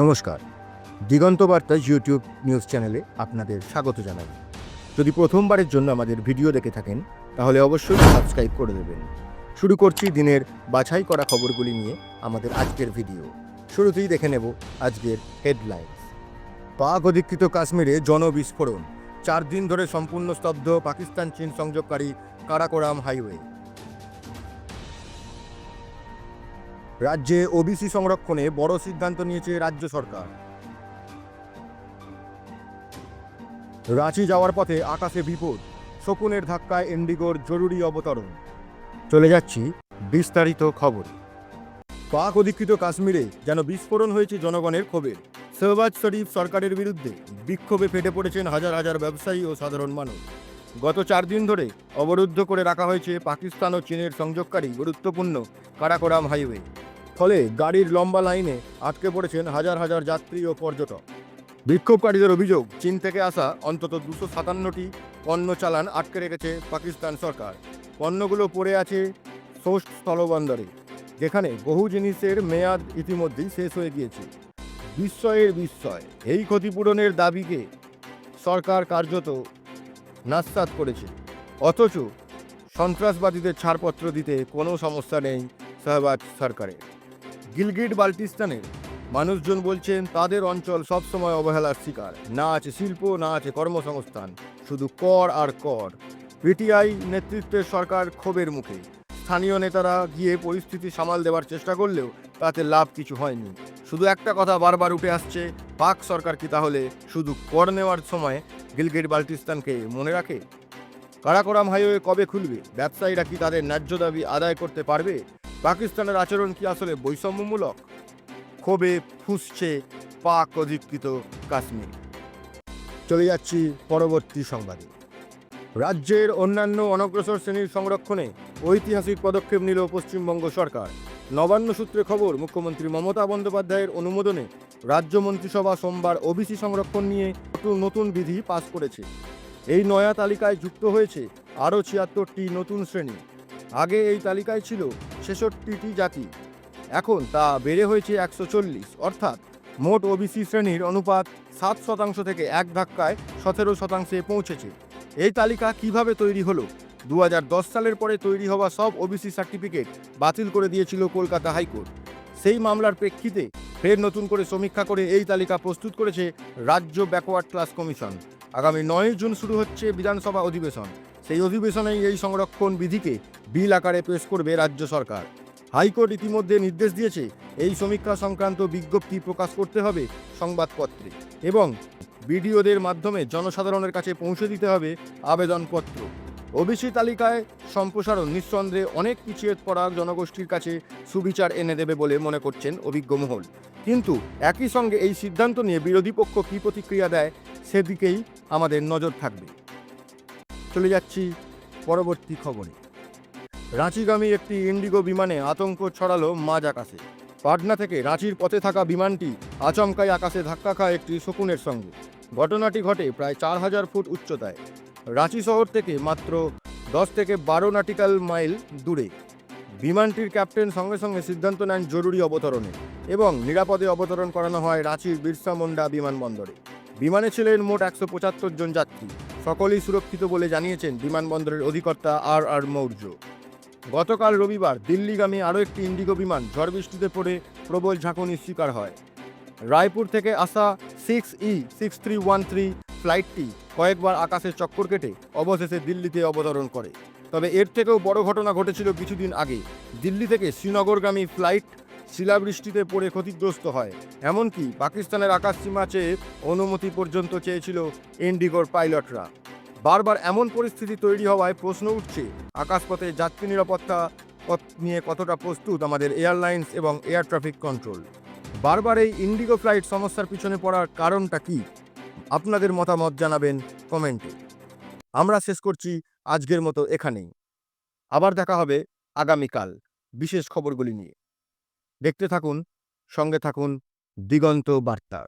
নমস্কার। দিগন্ত বার্তা YouTube news চ্যানেলে আপনাদের স্বাগত জানাই। যদি প্রথমবারের জন্য আমাদের ভিডিও দেখে থাকেন, তাহলে অবশ্যই সাবস্ক্রাইব করে দেবেন। শুরু করছি দিনের বাছাই করা খবরগুলি নিয়ে আমাদের আজকের ভিডিও। শুরুতেই দেখে নেব আজকের হেডলাইন্স পাক অধিকৃত কাশ্মীরে জনবিস্ফোরণ। চার দিন ধরে সম্পূর্ণ স্তব্ধ পাকিস্তান চীন সংযোগকারী কারাকোরাম হাইওয়ে রাজ্যে ওবিসি সংরক্ষণে বড় সিদ্ধান্ত নিয়েছে রাজ্য সরকার। রাঁচি যাওয়ার পথে আকাশে বিপদ, শকুনের ধাক্কায় ইন্ডিগোর জরুরি অবতরণ। চলে যাচ্ছি বিস্তারিত খবর। পাক অধিকৃত কাশ্মীরে যেন বিস্ফোরণ হয়েছে জনগণের ক্ষোভের শেহবাজ শরীফ সরকারের বিরুদ্ধে বিক্ষোভে ফেটে পড়েছেন হাজার হাজার ব্যবসায়ী ও সাধারণ মানুষ। গত চার দিন ধরে অবরুদ্ধ করে রাখা হয়েছে পাকিস্তান ও চীনের সংযোগকারী গুরুত্বপূর্ণ কারাকোরাম হাইওয়ে। ফলে গাড়ির লম্বা লাইনে আটকে পড়েছেন হাজার হাজার যাত্রী ও পর্যটক। বিক্ষোভকারীদের অভিযোগ, চীন থেকে আসা অন্তত দুশো সাতান্নটি পণ্য চালান আটকে রেখেছে পাকিস্তান সরকার। পণ্যগুলো পড়ে আছে সোস্ট স্থলবন্দরে, যেখানে বহু জিনিসের মেয়াদ ইতিমধ্যেই শেষ হয়ে গিয়েছে। বিস্ময়ের বিস্ময়, এই ক্ষতিপূরণের দাবিকে সরকার কার্যত নাস্তাত করেছে। অথচ সন্ত্রাসবাদীদের ছাড়পত্র দিতে কোনো সমস্যা নেই শাহবাজ সরকারের। গিলগিট বাল্টিস্তানের মানুষজন বলছেন, তাদের অঞ্চল সবসময় অবহেলার শিকার। না আছে শিল্প, না আছে কর্মসংস্থান। শুধু কর আর কর। পিটিআই নেতৃত্বের সরকার ক্ষোভের মুখে। স্থানীয় নেতারা গিয়ে পরিস্থিতি সামাল দেওয়ার চেষ্টা করলেও তাতে লাভ কিছু হয়নি। শুধু একটা কথা বারবার উঠে আসছে, পাক সরকার কি তাহলে শুধু কর নেওয়ার সময় গিলগিট বাল্টিস্তানকে মনে রাখে? কারাকোরাম হাইওয়ে কবে খুলবে? ব্যবসায়ীরা কি তাদের ন্যায্য দাবি আদায় করতে পারবে? পাকিস্তানের আচরণ কি আসলে বৈষম্যমূলক? ক্ষোভে ফুসছে পাক অধিকৃত কাশ্মীর। চলে যাচ্ছি পরবর্তী সংবাদে। রাজ্যের অন্যান্য অনগ্রসর শ্রেণির সংরক্ষণে ঐতিহাসিক পদক্ষেপ নিল পশ্চিমবঙ্গ সরকার। নবান্ন সূত্রে খবর, মুখ্যমন্ত্রী মমতা বন্দ্যোপাধ্যায়ের অনুমোদনে রাজ্য মন্ত্রিসভা সোমবার ওবিসি সংরক্ষণ নিয়ে নতুন নতুন বিধি পাশ করেছে। এই নয়া তালিকায় যুক্ত হয়েছে আরও ছিয়াত্তরটি নতুন শ্রেণি। আগে এই তালিকায় ছিল ছেষট্টিটি জাতি। এখন তা বেড়ে হয়েছে একশো চল্লিশ। অর্থাৎ মোট ওবিসি শ্রেণির অনুপাত সাত শতাংশ থেকে এক ধাক্কায় সতেরো শতাংশে পৌঁছেছে। এই তালিকা কীভাবে তৈরি হলো? দু হাজার দশ সালের পরে তৈরি হওয়া সব ওবিসি সার্টিফিকেট বাতিল করে দিয়েছিল কলকাতা হাইকোর্ট। সেই মামলার প্রেক্ষিতে ফের নতুন করে সমীক্ষা করে এই তালিকা প্রস্তুত করেছে রাজ্য ব্যাকওয়ার্ড ক্লাস কমিশন। আগামী নয় জুন শুরু হচ্ছে বিধানসভা অধিবেশন। সেই অধিবেশনেই এই সংরক্ষণ বিধিকে বিল আকারে পেশ করবে রাজ্য সরকার। হাইকোর্ট ইতিমধ্যে নির্দেশ দিয়েছে, এই সমীক্ষা সংক্রান্ত বিজ্ঞপ্তি প্রকাশ করতে হবে সংবাদপত্রে এবং বিডিওদের মাধ্যমে জনসাধারণের কাছে পৌঁছে দিতে হবে আবেদনপত্র। ওবিসি তালিকায় সম্প্রসারণ নিঃসন্দেহে অনেক পিছিয়ে পড়া জনগোষ্ঠীর কাছে সুবিচার এনে দেবে বলে মনে করছেন অভিজ্ঞ মহল। কিন্তু একই সঙ্গে এই সিদ্ধান্ত নিয়ে বিরোধী পক্ষ কী প্রতিক্রিয়া দেয়, সেদিকেই আমাদের নজর থাকবে। চলে যাচ্ছি পরবর্তী খবরে। রাঁচিগামী একটি ইন্ডিগো বিমানে আতঙ্ক ছড়ালো মাঝ আকাশে। পাটনা থেকে রাঁচির পথে থাকা বিমানটি আচমকাই আকাশে ধাক্কা খায় একটি শকুনের সঙ্গে। ঘটনাটি ঘটে প্রায় চার হাজার ফুট উচ্চতায়। রাঁচি শহর থেকে মাত্র দশ থেকে বারো নাটিক্যাল মাইল দূরে। বিমানটির ক্যাপ্টেন সঙ্গে সঙ্গে সিদ্ধান্ত নেন জরুরি অবতরণে এবং নিরাপদে অবতরণ করানো হয় রাঁচির বিরসা মুন্ডা বিমানবন্দরে। বিমানে ছিলেন মোট একশো পঁচাত্তর জন যাত্রী। সকলেই সুরক্ষিত বলে জানিয়েছেন বিমানবন্দরের অধিকর্তা আর আর মৌর্য। গতকাল রবিবার দিল্লিগামী আরও একটি ইন্ডিগো বিমান ঝড় বৃষ্টিতে পড়ে প্রবল ঝাঁকুনির শিকার হয়। রায়পুর থেকে আসা six E six three one three ফ্লাইটটি কয়েকবার আকাশের চক্কর কেটে অবশেষে দিল্লিতে অবতরণ করে। তবে এর থেকেও বড় ঘটনা ঘটেছিল কিছুদিন আগে। দিল্লি থেকে শ্রীনগরগামী ফ্লাইট শিলাবৃষ্টিতে পড়ে ক্ষতিগ্রস্ত হয়। এমনকি পাকিস্তানের আকাশসীমা চেয়ে অনুমতি পর্যন্ত চেয়েছিল ইন্ডিগোর পাইলটরা। বারবার এমন পরিস্থিতি তৈরি হওয়ায় প্রশ্ন উঠছে, আকাশপথে যাত্রী নিরাপত্তা নিয়ে কতটা প্রস্তুত আমাদের এয়ারলাইন্স এবং এয়ার ট্রাফিক কন্ট্রোল? বারবার এই ইন্ডিগো ফ্লাইট সমস্যার পিছনে পড়ার কারণটা কি? আপনাদের মতামত জানাবেন কমেন্টে। আমরা শেষ করছি আজকের মতো এখানেই। আবার দেখা হবে আগামীকাল। বিশেষ খবরগুলি নিয়ে। দেখতে থাকুন সঙ্গে থাকুন দিগন্ত বার্তার।